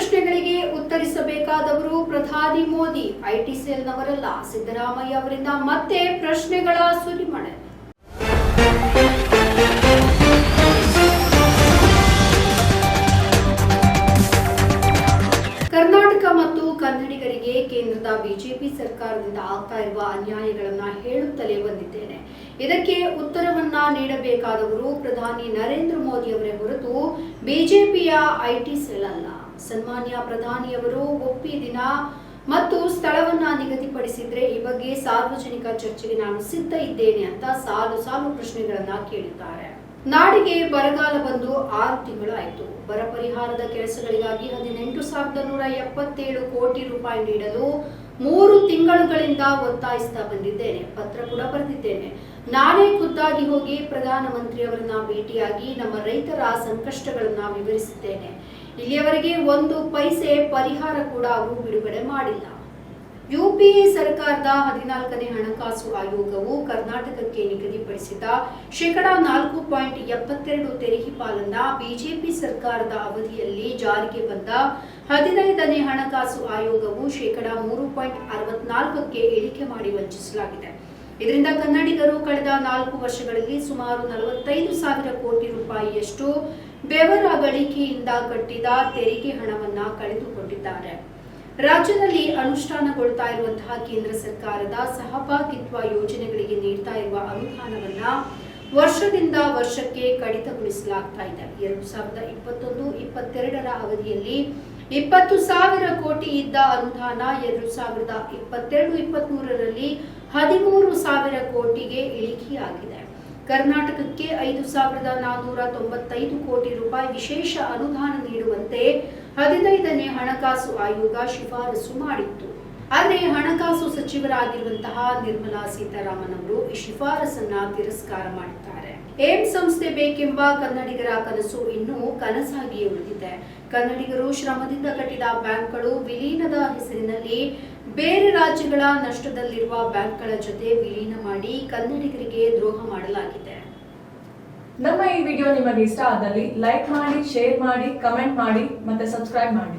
ಪ್ರಶ್ನೆಗಳಿಗೆ ಉತ್ತರಿಸಬೇಕಾದವರು ಪ್ರಧಾನಿ ಮೋದಿ, ಐಟಿ ಸೆಲ್ನವರಲ್ಲ. ಸಿದ್ದರಾಮಯ್ಯ ಅವರಿಂದ ಮತ್ತೆ ಪ್ರಶ್ನೆಗಳ ಸುರಿಮಳೆ ಕರ್ನಾಟಕ ಮತ್ತು ಕನ್ನಡಿಗರಿಗೆ ಕೇಂದ್ರದ ಬಿಜೆಪಿ ಸರ್ಕಾರದಿಂದ ಆಗ್ತಾ ಇರುವ ಅನ್ಯಾಯಗಳನ್ನ ಹೇಳುತ್ತಲೇ ಬಂದಿದ್ದೇನೆ. ಇದಕ್ಕೆ ಉತ್ತರವನ್ನ ನೀಡಬೇಕಾದವರು ಪ್ರಧಾನಿ ನರೇಂದ್ರ ಮೋದಿ ಅವರೇ ಹೊರತು ಬಿಜೆಪಿಯ ಐಟಿ ಸೆಲ್ ಅಲ್ಲ. ಸನ್ಮಾನ್ಯ ಪ್ರಧಾನಿಯವರು ಒಪ್ಪಿ ದಿನ ಮತ್ತು ಸ್ಥಳವನ್ನ ನಿಗದಿಪಡಿಸಿದ್ರೆ ಈ ಬಗ್ಗೆ ಸಾರ್ವಜನಿಕ ಚರ್ಚೆಗೆ ನಾನು ಸಿದ್ಧ ಇದ್ದೇನೆ ಅಂತ ಸಾಲು ಸಾಲು ಪ್ರಶ್ನೆಗಳನ್ನ ಕೇಳಿದ್ದಾರೆ. ನಾಡಿಗೆ ಬರಗಾಲ ಬಂದು ಆರು ತಿಂಗಳಾಯಿತು ಬರ ಪರಿಹಾರದ ಕೆಲಸಗಳಿಗಾಗಿ ಹದಿನೆಂಟು ಸಾವಿರದ ನೂರ ಎಪ್ಪತ್ತೇಳು ಕೋಟಿ ರೂಪಾಯಿ ನೀಡಲು ಮೂರು ತಿಂಗಳುಗಳಿಂದ ಒತ್ತಾಯಿಸ್ತಾ ಬಂದಿದ್ದೇನೆ. ಪತ್ರ ಕೂಡ ಬರೆದಿದ್ದೇನೆ. ನಾನೇ ಖುದ್ದಾಗಿ ಹೋಗಿ ಪ್ರಧಾನಮಂತ್ರಿ ಅವರನ್ನ ಭೇಟಿಯಾಗಿ ನಮ್ಮ ರೈತರ ಸಂಕಷ್ಟಗಳನ್ನ ವಿವರಿಸಿದ್ದೇನೆ. ಇಲ್ಲಿಯವರೆಗೆ ಒಂದು ಪೈಸೆ ಪರಿಹಾರ ಕೂಡ ಅವರು ಬಿಡುಗಡೆ ಮಾಡಿಲ್ಲ. ಯುಪಿಎ ಸರ್ಕಾರದ ಹದಿನಾಲ್ಕನೇ ಹಣಕಾಸು ಆಯೋಗವು ಕರ್ನಾಟಕಕ್ಕೆ ನಿಗದಿಪಡಿಸಿದ ಶೇಕಡಾ ನಾಲ್ಕು ಪಾಯಿಂಟ್ ಎಪ್ಪತ್ತೆರಡು ತೆರಿಗೆ ಪಾಲನ್ನ ಬಿಜೆಪಿ ಸರ್ಕಾರದ ಅವಧಿಯಲ್ಲಿ ಜಾರಿಗೆ ಬಂದ ಹದಿನೈದನೇ ಹಣಕಾಸು ಆಯೋಗವು ಶೇಕಡಾ ಮೂರು ಪಾಯಿಂಟ್ ಅರವತ್ನಾಲ್ಕಕ್ಕೆ ಇಳಿಕೆ ಮಾಡಿ ವಂಚಿಸಲಾಗಿದೆ. ಇದರಿಂದ ಕನ್ನಡಿಗರು ಕಳೆದ ನಾಲ್ಕು ವರ್ಷಗಳಲ್ಲಿ ಸುಮಾರು ನಲವತ್ತೈದು ಸಾವಿರ ಕೋಟಿ ರೂಪಾಯಿಯಷ್ಟು ಬೆವರ ಗಳಿಕೆಯಿಂದ ಕಟ್ಟಿದ ತೆರಿಗೆ ಹಣವನ್ನ ಕಳೆದುಕೊಂಡಿದ್ದಾರೆ. ರಾಜ್ಯದಲ್ಲಿ ಅನುಷ್ಠಾನಗೊಳ್ತಾ ಇರುವಂತಹ ಕೇಂದ್ರ ಸರ್ಕಾರದ ಸಹಭಾಗಿತ್ವ ಯೋಜನೆಗಳಿಗೆ ನೀಡ್ತಾ ಇರುವ ಅನುದಾನವನ್ನ ವರ್ಷದಿಂದ ವರ್ಷಕ್ಕೆ ಕಡಿತಗೊಳಿಸಲಾಗ್ತಾ ಇದೆ. ಎರಡು ಸಾವಿರದ ಇಪ್ಪತ್ತೊಂದು, ಇಪ್ಪತ್ತೆರಡರ ಅವಧಿಯಲ್ಲಿ ಇಪ್ಪತ್ತು ಸಾವಿರ ಕೋಟಿ ಇದ್ದ ಅನುದಾನ ಎರಡು ಸಾವಿರದ ಇಪ್ಪತ್ತೆರಡು ಇಪ್ಪತ್ಮೂರರಲ್ಲಿ ಹದಿಮೂರು ಸಾವಿರ ಕೋಟಿಗೆ ಇಳಿಕೆಯಾಗಿದೆ. ಕರ್ನಾಟಕಕ್ಕೆ ಐದು ಸಾವಿರದ ನಾನ್ನೂರ ತೊಂಬತ್ತೈದು ಕೋಟಿ ರೂಪಾಯಿ ವಿಶೇಷ ಅನುದಾನ ನೀಡುವಂತೆ ಹದಿನೈದನೇ ಹಣಕಾಸು ಆಯೋಗ ಶಿಫಾರಸು ಮಾಡಿತ್ತು. ಆದರೆ ಹಣಕಾಸು ಸಚಿವರಾಗಿರುವಂತಹ ನಿರ್ಮಲಾ ಸೀತಾರಾಮನ್ ಅವರು ಈ ಶಿಫಾರಸನ್ನ ತಿರಸ್ಕಾರ ಮಾಡಿದ್ದಾರೆ. ಏಮ್ಸ್ ಸಂಸ್ಥೆ ಬೇಕೆಂಬ ಕನ್ನಡಿಗರ ಕನಸು ಇನ್ನೂ ಕನಸಾಗಿಯೇ ಉಳಿದಿದೆ. ಕನ್ನಡಿಗರು ಶ್ರಮದಿಂದ ಕಟ್ಟಿದ ಬ್ಯಾಂಕ್ಗಳು ವಿಲೀನದ ಹೆಸರಿನಲ್ಲಿ ಬೇರೆ ರಾಜ್ಯಗಳ ನಷ್ಟದಲ್ಲಿರುವ ಬ್ಯಾಂಕ್ಗಳ ಜೊತೆ ವಿಲೀನ ಮಾಡಿ ಕನ್ನಡಿಗರಿಗೆ ದ್ರೋಹ ಮಾಡಲಾಗಿದೆ. ನಮ್ಮ ಈ ವಿಡಿಯೋ ನಿಮಗೆ ಇಷ್ಟ ಆದಲ್ಲಿ ಲೈಕ್ ಮಾಡಿ, ಶೇರ್ ಮಾಡಿ, ಕಮೆಂಟ್ ಮಾಡಿ ಮತ್ತೆ ಸಬ್ಸ್ಕ್ರೈಬ್ ಮಾಡಿ.